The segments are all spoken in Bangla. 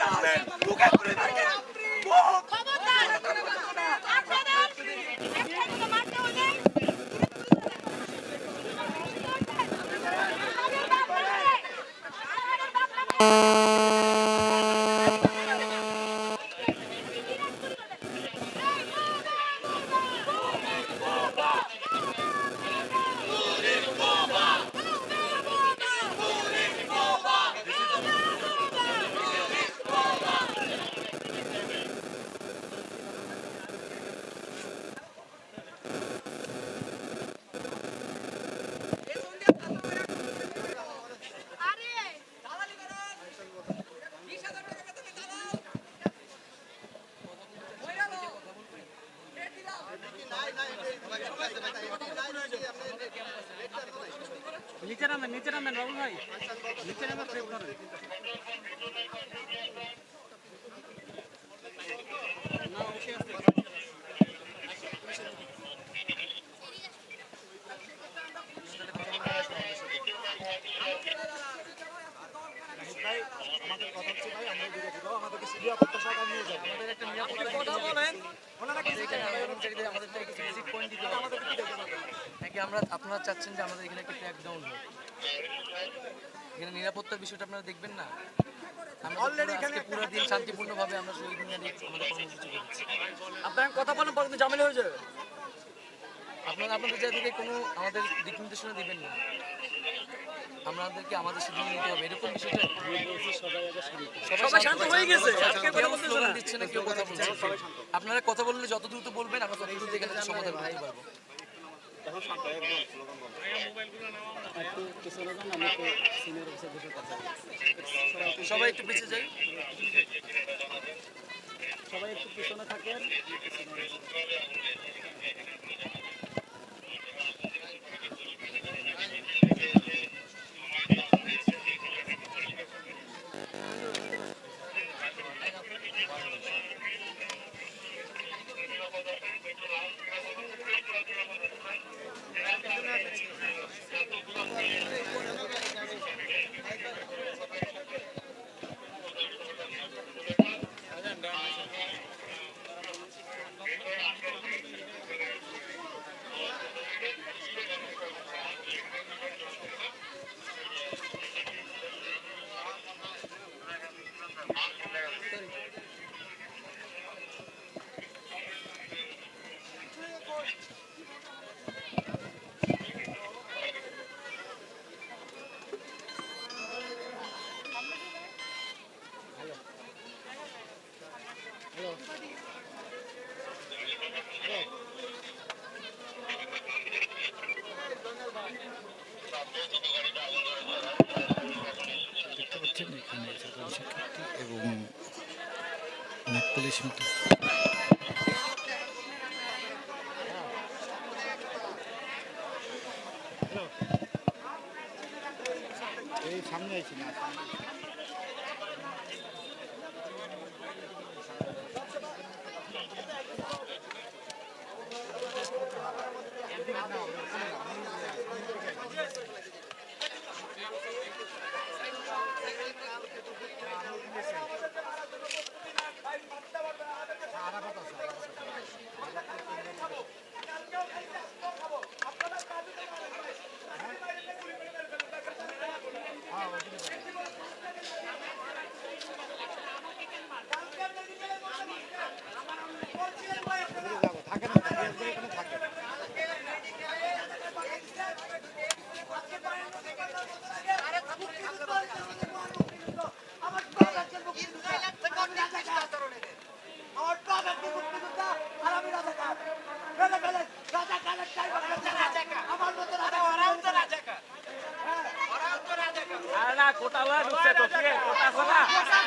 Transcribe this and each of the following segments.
সামনে নিচে নামেন নিচে নামেন বাবু ভাই। নিচে নামেন আমরা আপনারা চাচ্ছেন যে আমাদের এখানে একটা ক্র্যাকডাউন হোক। এখানে নিরাপত্তার বিষয়টা আপনারা দেখবেন না? অলরেডি এখানে পুরো দিন শান্তিপূর্ণভাবে আমরা শহীদ মিনারে আমাদের কর্মসূচি করেছি। আপনারা কথা বলেন পরে ঝামেলা হয়ে যাবে। আপনারা আপনাদের জায়গা কোনো আমাদের দিক নির্দেশনা দিবেন না। আমাদেরকে আমাদের সিদ্ধান্ত নিতে হবে। এরকম বিষয়টা সবাই শান্ত হয়ে গেছে। কেউ দিচ্ছে না কথা বলছে আপনারা কথা বললে যত দ্রুত বলবেন আমরা তত দ্রুত এখানে সমাধান করতে পারব। সবাই একটু পিছিয়ে যাই। সবাই একটু পিছনে থাকেন। দেখতে পাচ্ছেন এবং পুলিশ মতো। এই সামনে আছি না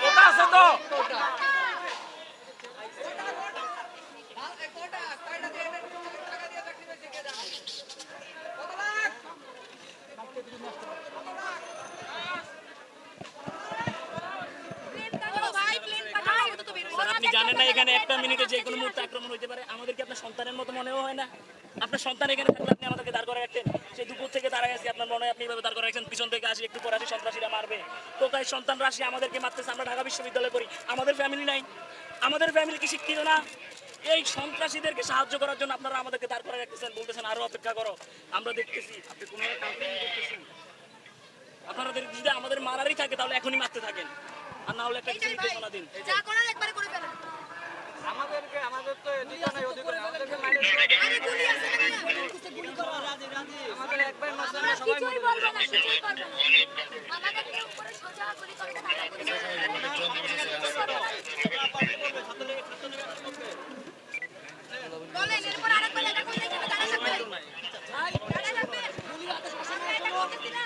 কোটা আছে তো প্লেন পাঠাও ভাই প্লেন পাঠাও এটা তো বের স্যার আপনি জানেন না এখানে একটা মিনিটে যে কোনো মুহূর্তে আক্রমণ হতে পারে। আমাদেরকে আপনার সন্তানের মতো মনেও হয় না। আপনার সন্তান এখানে থাকলে আপনি আমাদেরকে দাঁড় করে রাখতেন। সেই দুপুর থেকে দাঁড়ায় আছি আপনার মনে হয় আপনি এভাবে দাঁড় করে রাখছেন। পিছন থেকে আসি একটু পরে আসি সন্ত্রাসীরা মারবে। কোথায় সন্তানরা আসি আমাদেরকে মারতেছে। আমরা ঢাকা বিশ্ববিদ্যালয়ে পড়ি। আমাদের ফ্যামিলি নাই। আমাদের ফ্যামিলি কি শিক্ষিত না? এই সন্ত্রাসীদেরকে সাহায্য করার জন্য আপনারা আমাদেরকে দাঁড় করে রাখতেছেন। বলতেছেন আরও অপেক্ষা করো। আমরা দেখতেছি আপনি কোনো কাউন্সিলিং করতেছেন আপনাদের যদি আমাদের মারারই থাকে তাহলে এখনই মারতে থাকেন। আর না হলে একটা কিছু নির্দেশনা দিন যা করার একবারে করে ফেলেন আমাদেরকে আমাদের তো এদিকে নাই ওদিকে নাই আমাদেরকে মাইরে আরে গুলি আছে না আমাদের একবার মাসে আমরা কিছুই বলব না কিছুই করব না। আমাদেরকে উপরে সোজা গুলি করে গুলি বলেন এরপর আরেকবার এটা করলে কি দাঁড়া থাকবে দাঁড়া থাকবে আমরা এটা করতেছি না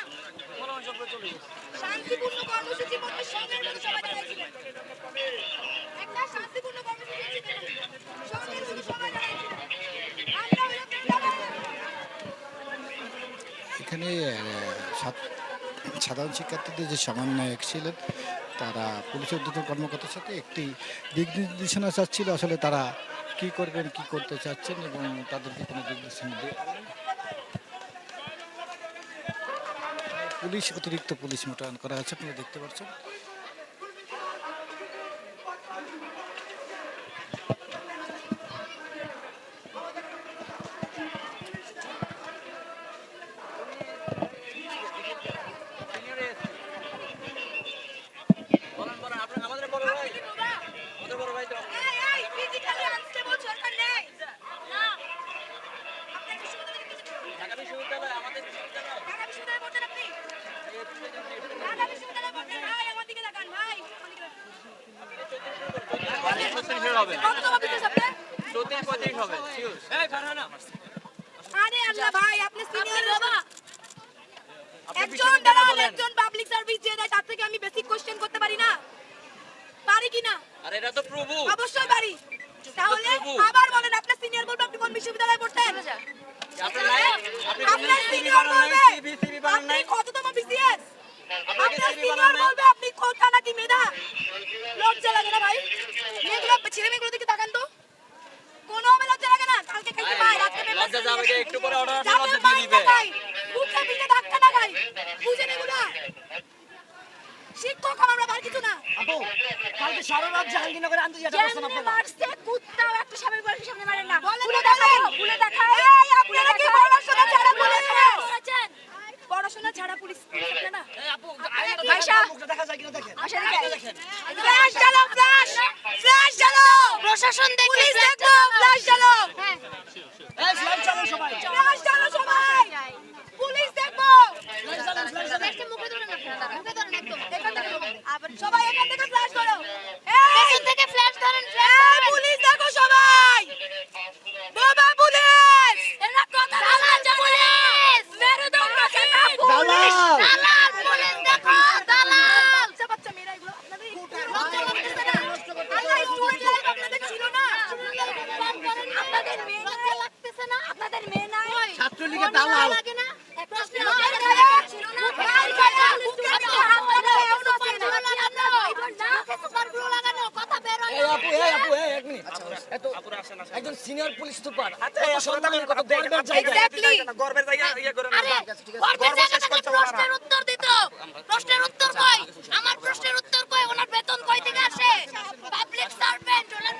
শান্তিপূর্ণ কর্মসূচি করতে সঙ্গের মতো সবাই দাঁড়াইছিলেন একটা শান্তিপূর্ণ কর্মসূচি ছিল সঙ্গের মতো সবাই দাঁড়াইছিলেন আমরা হলো প্রেরণা এখানে সাধারণ শিক্ষার্থীদের যে সমন্বয়ক ছিলেন, তারা পুলিশ উদ্যোতন কর্মকর্তার সাথে একটি দিক নির্দেশনা চাচ্ছিল, আসলে তারা কি করবেন, কি করতে চাচ্ছেন এবং তাদেরকে কোনো দিক নির্দেশনা পুলিশ, অতিরিক্ত পুলিশ মোটায়ন করা আছে, আপনারা দেখতে পাচ্ছেন বলেন বলেন আপনার আমাদের বড় ভাই কি বাবা আমাদের বড় ভাই তো এই এই ফিজিক্যালি আনস্টেবল সরকার নেই না আপনার বিশ্ববিদ্যালয়ে কিছু ঢাকা বিশ্ববিদ্যালয় আমাদের বিশ্ববিদ্যালয় ঢাকা বিশ্ববিদ্যালয়ে পড়ছেন আপনি ঢাকা বিশ্ববিদ্যালয়ে পড়ছেন ভাই আমার দিকে তাকান ভাই আমার দিকে তাকান। কত টাকা বিশেষ আপনার? চৌত্রিশ পঁয়ত্রিশ হবে এই ফারহানা আরে আল্লাহ ভাই আপনি সিনিয়র বাবা একজন দালাল একজন পাবলিক সার্ভিস যে দেয় তার থেকে আমি বেসিক কোশ্চেন করতে পারি না। পারি কি না? আর এটা তো প্রভু। অবশ্যই পারি। তাহলে আবার বলেন আপনার সিনিয়র বলবে আপনি কোন বিশ্ববিদ্যালয়ে পড়তেন? আপনার সিনিয়র বলবে আপনি কততম বিসিএস আপনাকে আপনার সিনিয়র বলবে আপনি কোথা নাকি মেধা? লজ্জা লাগে না ভাই। মেয়েগুলো ছেলে মেয়েগুলো দিকে তাকান তো। কোনো লজ্জা লাগে না। কালকে খাইতে পাই রাত্রে লজ্জা যাবে একটু পরে অর্ডার আসলে যাতে লজ্জা দিয়ে দিবে। না পিঠে ধাক্কা না খাই বুঝেন এগুলা শিক্ষক আমরা বার কিছু না। আপু কালকে সারা রাত জাহাঙ্গীরনগরে আন্তর্জাতিক করছেন যেমনে আপনারা। মারছে কুত্তাও একটা স্বামীর বয়সী সামনে মারেন না। ভুলে দেখান ভুলে দেখান এই আপনারা কি পড়াশোনা ছাড়া পুলিশ? পড়াশোনা ছাড়া পুলিশ না? মুখটা দেখা যায় কিনা দেখেন। আসে দেখেন। ফ্ল্যাশ চালো ফ্ল্যাশ। ফ্ল্যাশ চালো প্রশাসন একজন সিনিয়র পুলিশ সুপার। সম্মানের প্রশ্নের উত্তর দিত। আমার প্রশ্নের উত্তর কই? ওনার বেতন কই থেকে আসে? পাবলিক সার্ভেন্ট ওনার